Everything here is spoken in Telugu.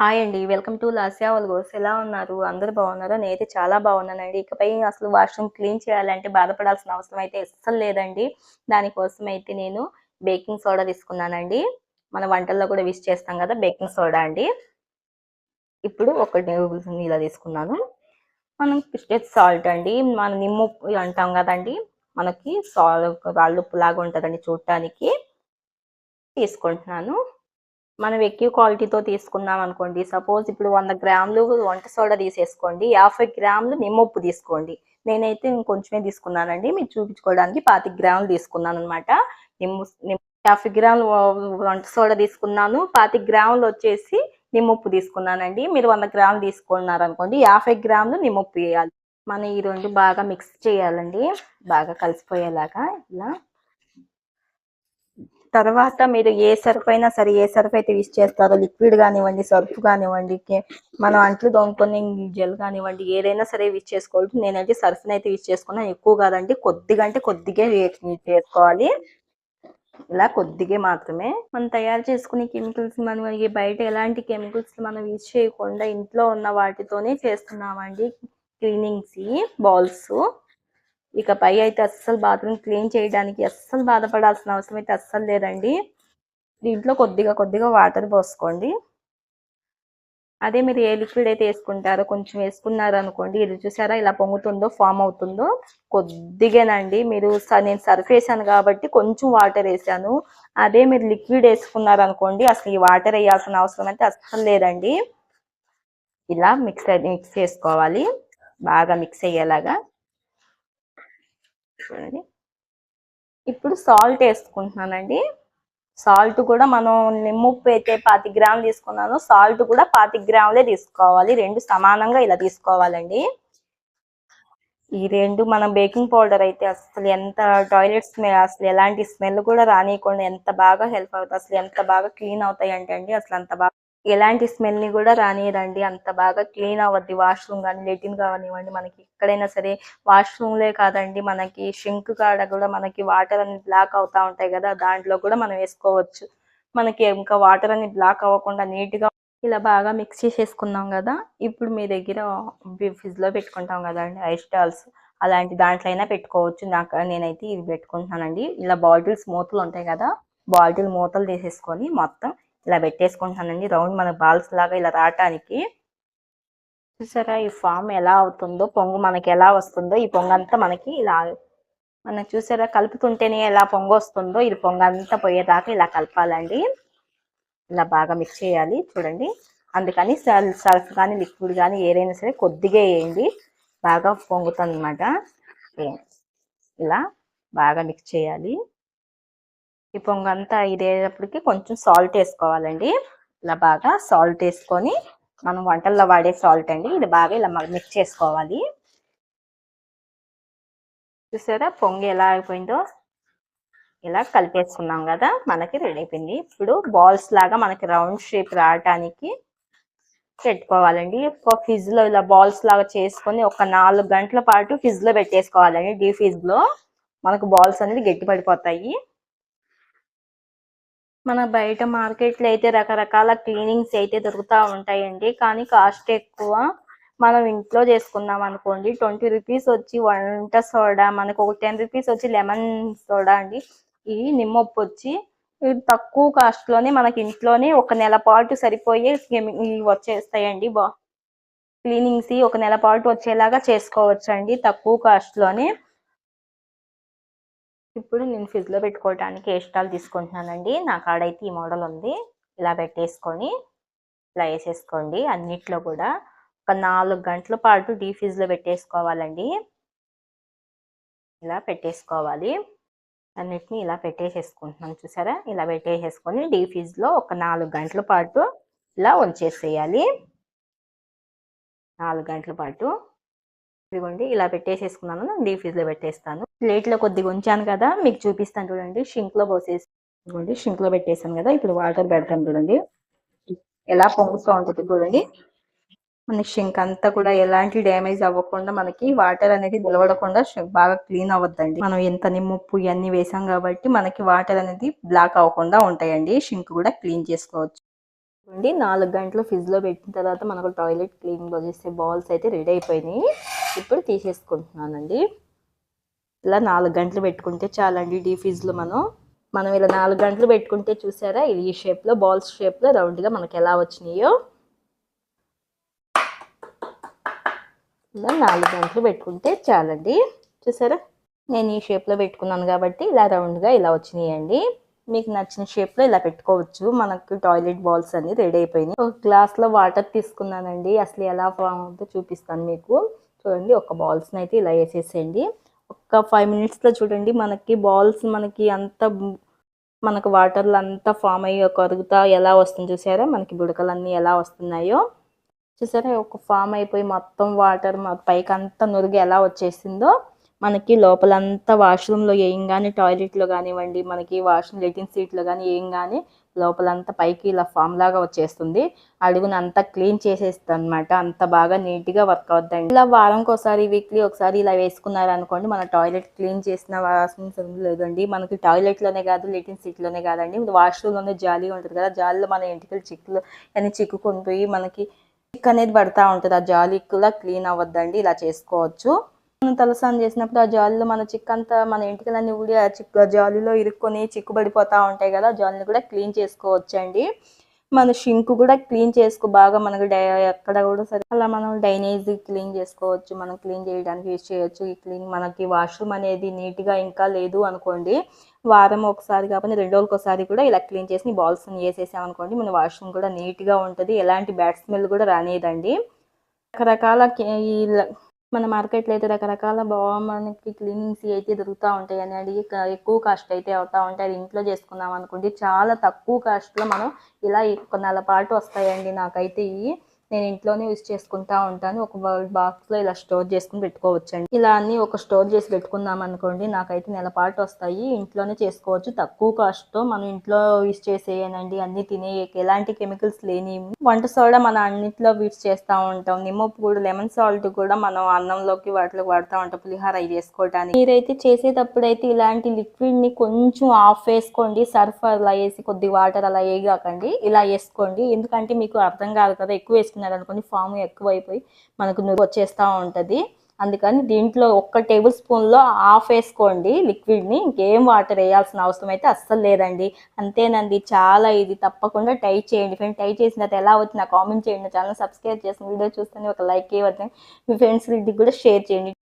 హాయ్ అండి వెల్కమ్ టు లాస్యా గోస్ ఎలా ఉన్నారు? అందరు బాగున్నారా? నేనైతే చాలా బాగున్నానండి. ఇకపై అసలు వాష్రూమ్ క్లీన్ చేయాలంటే బాధపడాల్సిన అవసరం అయితే అస్సలు లేదండి. దానికోసం అయితే నేను బేకింగ్ సోడా తీసుకున్నానండి. మన వంటల్లో కూడా విష్ చేస్తాం కదా బేకింగ్ సోడా అండి. ఇప్పుడు ఒక టేబుల్ ఇలా తీసుకున్నాను. మనం పిస్టెడ్ సాల్ట్ అండి. మన నిమ్ము అంటాం కదండి. మనకి సాల్ట్ రాళ్ళుప్పు లాగా ఉంటుందండి చూడటానికి తీసుకుంటున్నాను. మనం ఎక్కువ క్వాలిటీతో తీసుకున్నాం అనుకోండి. సపోజ్ ఇప్పుడు వంద గ్రాములు వంట సోడా తీసేసుకోండి. యాభై గ్రాములు నిమ్మప్పు తీసుకోండి. నేనైతే ఇంకొంచమే తీసుకున్నానండి. మీరు చూపించుకోవడానికి పాతి గ్రాములు తీసుకున్నాను అనమాట నిమ్మ యాభై గ్రాములు వంట సోడా తీసుకున్నాను. పాతి గ్రాములు వచ్చేసి నిమ్మప్పు తీసుకున్నానండి. మీరు వంద గ్రాములు తీసుకున్నారు అనుకోండి యాభై గ్రాములు నిమ్మప్పు వేయాలి. మనం ఈ రెండు బాగా మిక్స్ చేయాలండి. బాగా కలిసిపోయేలాగా ఇలా తర్వాత మీరు ఏ సర్ఫ్ అయినా సరే ఏ సర్ఫ్ అయితే యూస్ చేస్తారో లిక్విడ్ కానివ్వండి సర్ఫ్ కానివ్వండి మనం అంట్లు దొంగకొని జెల్ కానివ్వండి ఏదైనా సరే యూస్ చేసుకోవచ్చు నేనైతే సర్ఫ్ని అయితే యూస్ చేసుకున్నాను ఎక్కువ కాదండి కొద్దిగా అంటే కొద్దిగా చేసుకోవాలి. ఇలా కొద్దిగా మాత్రమే. మనం తయారు చేసుకునే కెమికల్స్ మనం బయట ఎలాంటి కెమికల్స్ మనం యూజ్ చేయకుండా ఇంట్లో ఉన్న వాటితోనే చేస్తున్నామండి. క్లీనింగ్స్ బాల్స్ ఇక పై అయితే అస్సలు బాత్రూమ్ క్లీన్ చేయడానికి అస్సలు బాధపడాల్సిన అవసరం అయితే అస్సలు లేదండి. దీంట్లో కొద్దిగా కొద్దిగా వాటర్ పోసుకోండి. అదే మీరు ఏ లిక్విడ్ అయితే వేసుకుంటారో కొంచెం వేసుకున్నారు అనుకోండి ఇది చూసారా ఇలా పొంగుతుందో ఫామ్ అవుతుందో? కొద్దిగానండి. మీరు నేను సర్ఫ్ వేసాను కాబట్టి కొంచెం వాటర్ వేసాను. అదే మీరు లిక్విడ్ వేసుకున్నారు అనుకోండి అసలు ఈ వాటర్ వేయాల్సిన అవసరం అయితే అస్సలు లేదండి. ఇలా మిక్స్ మిక్స్ చేసుకోవాలి. బాగా మిక్స్ అయ్యేలాగా. చూడండి. ఇప్పుడు సాల్ట్ వేసుకుంటున్నానండి. సాల్ట్ కూడా మనం నిమ్ముప్పు అయితే పాతి గ్రాములు తీసుకున్నాను సాల్ట్ కూడా పాతి గ్రాములే తీసుకోవాలి. రెండు సమానంగా ఇలా తీసుకోవాలండి. ఈ రెండు మనం బేకింగ్ పౌడర్ అయితే అసలు ఎంత టాయిలెట్ స్మెల్ అసలు ఎలాంటి స్మెల్ కూడా రానియకుండా ఎంత బాగా హెల్ప్ అవుతుంది అసలు ఎంత బాగా క్లీన్ అవుతాయి అంటే అండి అసలు అంత బాగా ఎలాంటి స్మెల్ని కూడా రానియదండి. అంత బాగా క్లీన్ అవ్వద్ది. వాష్రూమ్ కానీ లెటిన్ కానివ్వండి. మనకి ఎక్కడైనా సరే వాష్రూమ్లే కాదండి. మనకి షింక్ కాడ కూడా మనకి వాటర్ అనేది బ్లాక్ అవుతా ఉంటాయి కదా. దాంట్లో కూడా మనం వేసుకోవచ్చు. మనకి ఇంకా వాటర్ అనేది బ్లాక్ అవ్వకుండా నీట్గా ఇలా బాగా మిక్స్ చేసేసుకున్నాం కదా. ఇప్పుడు మీ దగ్గర ఫ్రిడ్జ్లో పెట్టుకుంటాం కదండి. ఐస్ స్టాల్స్ అలాంటి దాంట్లో అయినా పెట్టుకోవచ్చు. నాకు నేనైతే ఇది పెట్టుకుంటున్నానండి. ఇలా బాటిల్స్ మూతలు ఉంటాయి కదా. బాటిల్ మూతలు తీసేసుకొని మొత్తం ఇలా పెట్టేసుకుంటానండి. రౌండ్ మన బాల్స్ లాగా ఇలా రావటానికి. చూసారా ఈ ఫామ్ ఎలా అవుతుందో పొంగు మనకి ఎలా వస్తుందో ఈ పొంగంతా మనకి ఇలా మనం చూసారా కలుపుతుంటేనే ఎలా పొంగు వస్తుందో ఇది పొంగంతా పోయేదాకా ఇలా కలపాలండి. ఇలా బాగా మిక్స్ చేయాలి చూడండి. అందుకని సల్ఫ్ కానీ లిక్విడ్ కానీ ఏదైనా సరే కొద్దిగా వేయండి. బాగా పొంగుతుంది అనమాట ఇలా బాగా మిక్స్ చేయాలి. ఈ పొంగంతా ఇదేటప్పటికి కొంచెం సాల్ట్ వేసుకోవాలండి. ఇలా బాగా సాల్ట్ వేసుకొని మనం వంటల్లో వాడే సాల్ట్ అండి. ఇది బాగా ఇలా మిక్స్ చేసుకోవాలి. చూసారా పొంగి ఎలా అయిపోయిందో? ఇలా కలిపేసుకున్నాం కదా మనకి రెడీ అయిపోయింది. ఇప్పుడు బాల్స్ లాగా మనకి రౌండ్ షేప్ రావటానికి పెట్టుకోవాలండి. ఒక లో ఇలా బాల్స్ లాగా చేసుకొని ఒక నాలుగు గంటల పాటు ఫ్రిడ్జ్లో పెట్టేసుకోవాలండి డీ ఫ్రిడ్జ్లో మనకు బాల్స్ అనేది గట్టి పడిపోతాయి మన బయట మార్కెట్లో అయితే రకరకాల క్లీనింగ్స్ అయితే దొరుకుతూ ఉంటాయండి. కానీ కాస్ట్ ఎక్కువ మనం ఇంట్లో చేసుకున్నాం అనుకోండి. ట్వంటీ రూపీస్ వచ్చి వంట సోడా మనకు ఒక టెన్ రూపీస్ వచ్చి లెమన్ సోడా అండి. ఈ నిమ్మప్పు వచ్చి తక్కువ కాస్ట్లోనే మనకి ఇంట్లోనే ఒక నెల పాటు సరిపోయే వచ్చేస్తాయండి. బా క్లీనింగ్స్ ఒక నెల పాటు వచ్చేలాగా చేసుకోవచ్చు అండి తక్కువ కాస్ట్లోనే. ఇప్పుడు నేను ఫ్రిడ్జ్లో పెట్టుకోవడానికి ఏ స్టాల్ తీసుకుంటున్నానండి? నా కాడైతే ఈ మోడల్ ఉంది. ఇలా పెట్టేసుకొని ఇలా వేసేసుకోండి అన్నిట్లో కూడా. ఒక నాలుగు గంటల పాటు డీ ఫ్రిడ్జ్లో పెట్టేసుకోవాలండి. ఇలా పెట్టేసుకోవాలి. అన్నిటిని ఇలా పెట్టేసేసుకుంటున్నాను చూసారా? ఇలా పెట్టేసేసుకొని డీ ఫ్రిడ్జ్లో ఒక నాలుగు గంటల పాటు ఇలా ఉంచేసేయాలి. నాలుగు గంటల పాటు ఇదిగోండి ఇలా పెట్టేసేసుకున్నాను. డీ లో పెట్టేస్తాను. ప్లేట్లో కొద్దిగా ఉంచాను కదా మీకు చూపిస్తాను చూడండి. షింక్లో పోసేసి ఇదిగోండి షింక్లో పెట్టేసాను కదా ఇప్పుడు వాటర్ పెడతాను చూడండి. ఎలా పొంగుతూ ఉంటుంది చూడండి. మనకి షింక్ అంతా కూడా ఎలాంటి డ్యామేజ్ అవ్వకుండా మనకి వాటర్ అనేది నిలబడకుండా బాగా క్లీన్ అవ్వద్దండి. మనం ఎంత నిమ్ముప్పు ఇవన్నీ వేసాం కాబట్టి మనకి వాటర్ అనేది బ్లాక్ అవ్వకుండా ఉంటాయండి. షింక్ కూడా క్లీన్ చేసుకోవచ్చు. నాలుగు గంటలు ఫ్రిడ్జ్లో పెట్టిన తర్వాత మనకు టాయిలెట్ క్లీన్ చేసే బాల్స్ అయితే రెడీ అయిపోయినాయి. ఇప్పుడు తీసేసుకుంటున్నానండి. ఇలా నాలుగు గంటలు పెట్టుకుంటే చాలండి డీ ఫ్రిడ్జ్లో మనం. మనం ఇలా నాలుగు గంటలు పెట్టుకుంటే చూసారా? ఇది ఈ షేప్లో బాల్స్ షేప్లో రౌండ్గా మనకు ఎలా వచ్చినాయో. ఇలా నాలుగు గంటలు పెట్టుకుంటే చాలండి. చూసారా? నేను ఈ షేప్లో పెట్టుకున్నాను కాబట్టి ఇలా రౌండ్గా ఇలా వచ్చినాయండి. మీకు నచ్చిన షేప్లో ఇలా పెట్టుకోవచ్చు. మనకు టాయిలెట్ బాల్స్ అన్ని రెడీ అయిపోయినాయి. ఒక గ్లాస్లో వాటర్ తీసుకున్నానండి. అసలు ఎలా ఫామ్ అవుతుందో చూపిస్తాను మీకు. చూడండి ఒక బాల్స్ని అయితే ఇలా వేసేసేయండి. ఒక ఫైవ్ మినిట్స్లో చూడండి మనకి బాల్స్ మనకి అంత మనకు వాటర్లు అంతా ఫామ్ అయ్యి కరుగుతా ఎలా వస్తుంది చూసారా? మనకి బుడకలన్నీ ఎలా వస్తున్నాయో. చూసారా? ఒక ఫామ్ అయిపోయి మొత్తం వాటర్ పైకి అంతా నురుగు ఎలా వచ్చేసిందో. మనకి లోపలంతా వాష్రూమ్లో ఏం కానీ టాయిలెట్లో కానివ్వండి మనకి వాష్రూమ్ లెటిన్ సీట్లో కానీ ఏం కానీ లోపలంతా పైకి ఇలా ఫామ్ లాగా వచ్చేస్తుంది. అడుగున అంతా క్లీన్ చేసేస్తుంది అనమాట అంత బాగా నీట్గా వర్క్ అవుతుందండి ఇలా వారంకి ఒకసారి వీక్లీ ఒకసారి ఇలా వేసుకున్నారు అనుకోండి మన టాయిలెట్ క్లీన్ చేసిన వాసన లేదండి. మనకి టాయిలెట్లోనే కాదు లెటిన్ సీట్లోనే కాదండి. వాష్రూమ్లోనే జాలి ఉంటుంది కదా జాలిలో మన ఇంటికి చిక్కులు అన్ని చిక్కుకొని పోయి మనకి చిక్ అనేది పడతా ఉంటుంది. ఆ జాలి కూడా క్లీన్ అవ్వద్దండి. ఇలా చేసుకోవచ్చు. మనం తలస్నానం చేసినప్పుడు ఆ జాలిలో మన చిక్కంతా మన ఇంటికలన్నీ ఊడి ఆ చిక్కు ఆ జాలిలో ఇరుక్కొని చిక్కుబడిపోతూ ఉంటాయి కదా జాలిని కూడా క్లీన్ చేసుకోవచ్చండి. మన షింక్ కూడా క్లీన్ చేసుకో బాగా మనకు డై ఎక్కడ కూడా సరే అలా మనం డైనేజ్ క్లీన్ చేసుకోవచ్చు మనం క్లీన్ చేయడానికి యూజ్ చేయొచ్చు. ఈ క్లీన్ మనకి వాష్రూమ్ అనేది నీట్గా ఇంకా లేదు అనుకోండి వారం ఒకసారి కాకపోతే రెండు రోజులకి ఒకసారి కూడా ఇలా క్లీన్ చేసి బాల్స్ వేసేసాం అనుకోండి మన వాష్రూమ్ కూడా నీట్గా ఉంటుంది. ఎలాంటి బ్యాడ్ స్మెల్ కూడా రానేదండి. రకరకాల ఈ మన మార్కెట్లో అయితే రకరకాల బాగా మనకి క్లీనింగ్స్ అయితే దొరుకుతూ ఉంటాయి అని అడిగి క- ఎక్కువ కాస్ట్ అయితే అవుతూ ఉంటాయి. అది ఇంట్లో చేసుకున్నాం అనుకోండి చాలా తక్కువ కాస్ట్లో మనం ఇలా ఈ నెల పాటు వస్తాయండి నాకైతే ఇవి. నేను ఇంట్లోనే యూస్ చేసుకుంటా ఉంటాను. ఒక బాక్స్లో ఇలా స్టోర్ చేసుకుని పెట్టుకోవచ్చండి. ఇలా అన్ని ఒక స్టోర్ చేసి పెట్టుకుందాం అనుకోండి నాకైతే నెల పాటు వస్తాయి. ఇంట్లోనే చేసుకోవచ్చు. తక్కువ కాస్ట్తో మనం ఇంట్లో యూస్ చేసేయనండి. అన్ని తినే ఎలాంటి కెమికల్స్ లేని వంట సోడా మనం అన్నిట్లో యూస్ చేస్తూ ఉంటాం. నిమ్మప్పు కూడా లెమన్ సాల్ట్ కూడా మనం అన్నంలోకి వాటిలో వాడుతూ ఉంటాం. పులిహార అవి చేసుకోవడానికి మీరైతే చేసేటప్పుడు అయితే ఇలాంటి లిక్విడ్ని కొంచెం ఆఫ్ వేసుకోండి. సర్ఫ్ అలా వేసి కొద్ది వాటర్ అలా వేయగాకండి. ఇలా వేసుకోండి. ఎందుకంటే మీకు అర్థం కాదు కదా ఎక్కువ వేసుకున్నారు అనుకోండి ఫామ్ ఎక్కువ అయిపోయి మనకు నువ్వు వచ్చేస్తూ ఉంటుంది. అందుకని దీంట్లో ఒక్క టేబుల్ స్పూన్లో ఆఫ్ వేసుకోండి లిక్విడ్ని ఇంకేం వాటర్ వేయాల్సిన అవసరం అయితే అస్సలు లేదండి. అంతేనండి చాలా ఇది. తప్పకుండా ట్రై చేయండి. ఫ్రెండ్ ట్రై చేసిన తర్వాత ఎలా వచ్చింది నా కామెంట్ చేయండి. ఛానల్ సబ్స్క్రైబ్ చేసిన వీడియో చూస్తే ఒక లైక్ ఇవ్వండి మీ ఫ్రెండ్స్ కూడా షేర్ చేయండి.